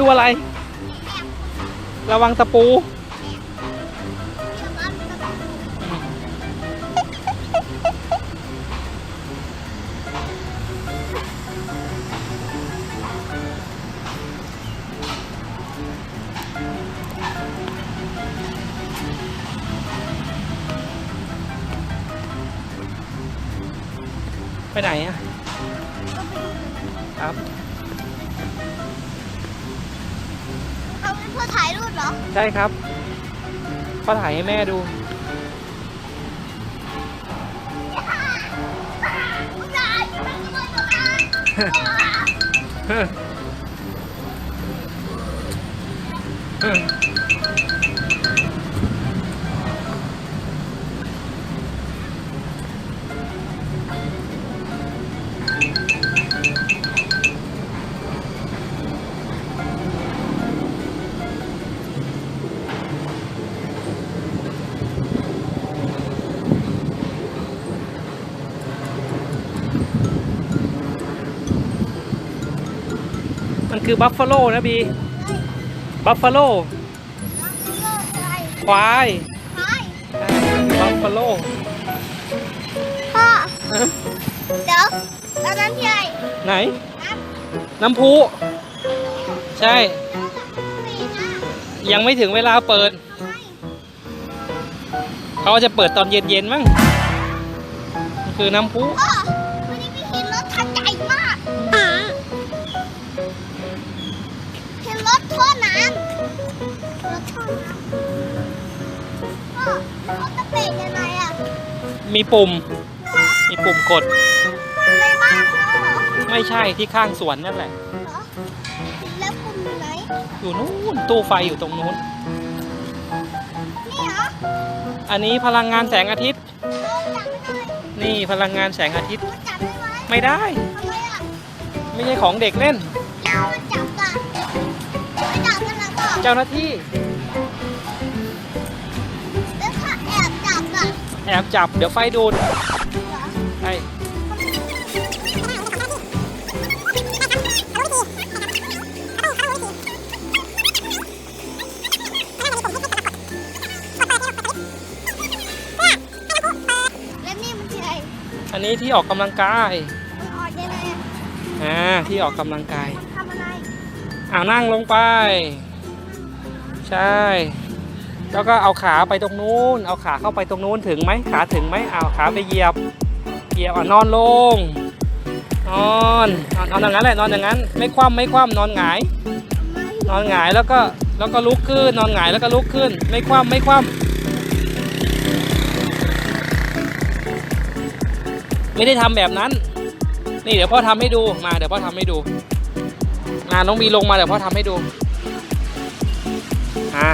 ดูอะไร ระวังตะปู ไปไหนอะครับ เอาเป็นเพื่อถ่ายรูปเหรอ ใช่ครับเขาถ่ายให้แม่ดู มันขโมยตัวนั้นมันคือบัฟฟาโลนะบีบัฟฟาโลควายบัฟฟาโลพ่อเดี๋ยวตอนนั้นพี่ไอ้ไหนน้น้ำพุใช่ำปีนะยังไม่ถึงเวลาเปิดทำไมเขาจะเปิดตอนเย็นๆมั้งมันคือน้ำพุ มีปุ่ม มีปุ่มกด ในบ้านเขาเหรอไม่ใช่ที่ข้างสวนนั่นแหละ เหรอแล้วปุ่มอยู่ไหน อยู่นู้นตู้ไฟอยู่ตรงนู้น นี่เหรออันนี้พลังงานแสงอาทิตย์เราจับไม่ได้นี่พลังงานแสงอาทิตย์เราจับได้ไหมไม่ได้ ทำไมอะไม่ใช่ของเด็กเล่น แล้วมันจับกันไม่จับกันแล้วก็เจ้าหน้าที่ แอบจับเดี๋ยวไฟดูดเหรอใช่แล้วนี่มันคืออะไรอันนี้ที่ออกกำลังกายมันออกยังไงอะอ่าที่ออกกำลังกาย มันทำอะไร อ่านั่งลงไป ใช่ แล้วก็เอาขาไปตรงนู้น เอาขาเข้าไปตรงนู้นถึงไหมขาถึงไหมเอาขาไปเหยียบ เหยียบอะนอนลง นอนนอนอย่างนั้นแหละนอนอย่างนั้น ไม่คว่ำไม่คว่ำนอนหงาย นอนหงายแล้วก็แล้วก็ลุกขึ้นนอนหงายแล้วก็ลุกขึ้น ไม่คว่ำไม่คว่ำไม่ได้ทำแบบนั้น นี่เดี๋ยวพ่อทำให้ดูมาเดี๋ยวพ่อทำให้ดูอ่าน้องบีลงมาเดี๋ยวพ่อทำให้ดูอ่า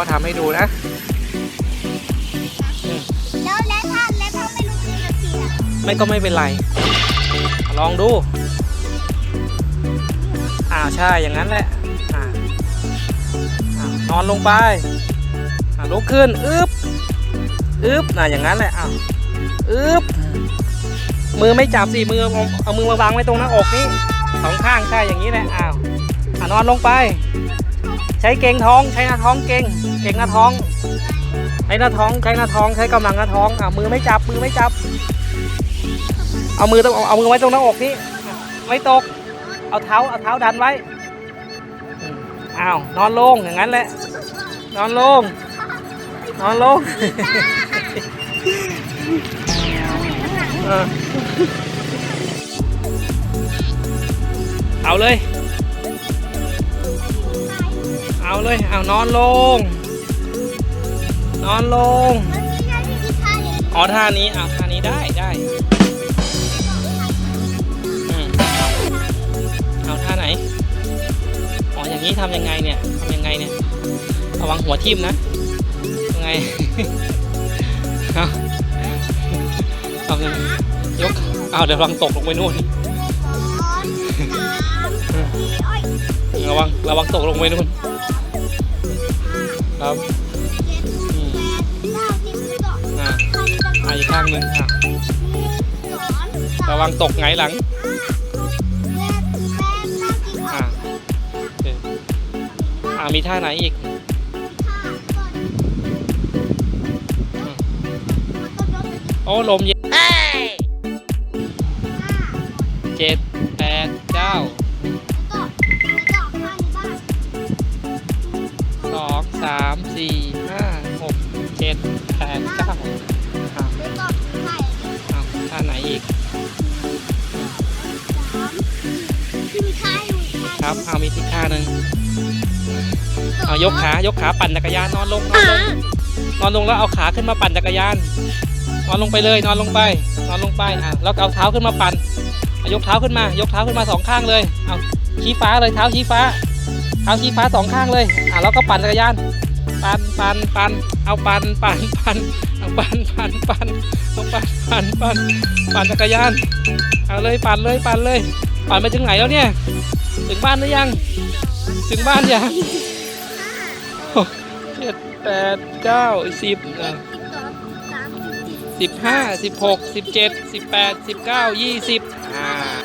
พ่อทำให้ดูนะแล้วแล้วถ้าแล้วถ้าไม่รู้กี่นาทีอะไม่ก็ไม่เป็นไร ลองดูอ่าใช่อย่างนั้นแหละอ่าอ่านอนลงไปอ่าลุกขึ้นอึ๊บอึ๊บน่ะอย่างนั้นแหละอ้าวอึ๊บมือไม่จับสิมือเอาเอามือมาวางไว้ตรงหน้าอกนี่สองข้างใช่อย่างนี้แหละอ้าวอ่านอนลงไป ใช้เกรงท้องใช้หน้าท้องเกรงเกรงหน้าท้องใช้หน้าท้องใช้หน้าท้องใช้กำลังหน้าท้องอ่ามือไม่จับมือไม่จับ เอามือต้องเอามือไว้ตรงหน้าอกนี่ไม่ตก เอาเท้าเอาเท้าดันไว้อ้าวนอนลงอย่างนั้นแหละนอนลงนอนลงเอาเลย เอาเลย เอานอนลง นอนลงมันมีหน้าที่ที่ท่าอย่างนี้อ๋อท่านี้อ่าท่านี้ได้ได้อืมเอาท่าไหน อ๋ออย่างนี้ทำยังไงเนี่ยทำยังไงเนี่ย ระวังหัวทิ่มนะยังไงเอาเอายังไงยก เอาเดี๋ยวระวังตกลงไปนู่นสองสามสี่อ้อยระวังระวังตกลงไปนู่น ครับเจ็ดอืมแปดเก้าสิบสิบสองอ่าสิบสามสิบอ่าอีกข้างหนึ่งอะสองสามระวังตกไงายหลังเจ็ดแปดเก้าสิบอ่าอ่ามีท่าไหนอีกถ้าก่อนมันต้องยกไปที่โอ้ลมเย็น ครับเอามีทิศท่าหนึ่งเอายกขายกขาปั่นจักรยานนอนลงนอนลงนอนลงแล้วเอาขาขึ้นมาปั่นจักรยาน นอนลงไปเลยนอนลงไป นอนลงไปอะแล้วก็เอาเท้าขึ้นมาปั่นเอายกเท้าขึ้นมายกเท้าขึ้นมาสองข้างเลยเอาชี้ฟ้าเลยเท้าชี้ฟ้า เท้าชี้ฟ้าสองข้างเลยอะแล้วก็ปั่นจักรยาน ปั่นปั่นปั่นเอาปั่นปั่นปั่นเอาปั่นปั่นปั่นเอาปั่นปั่นปั่นปั่นจักรยานเอาเลยปั่นเลยปั่นเลยปั่นไปถึงไหนแล้วเนี่ย ถึงบ้านหรือยัง ถึงบ้านยังเจ็ดแปดเก้าสิบสิบสองสามสิบสี่สิบห้าสิบหกสิบเจ็ดสิบแปดสิบเก้ายี่สิบอ่า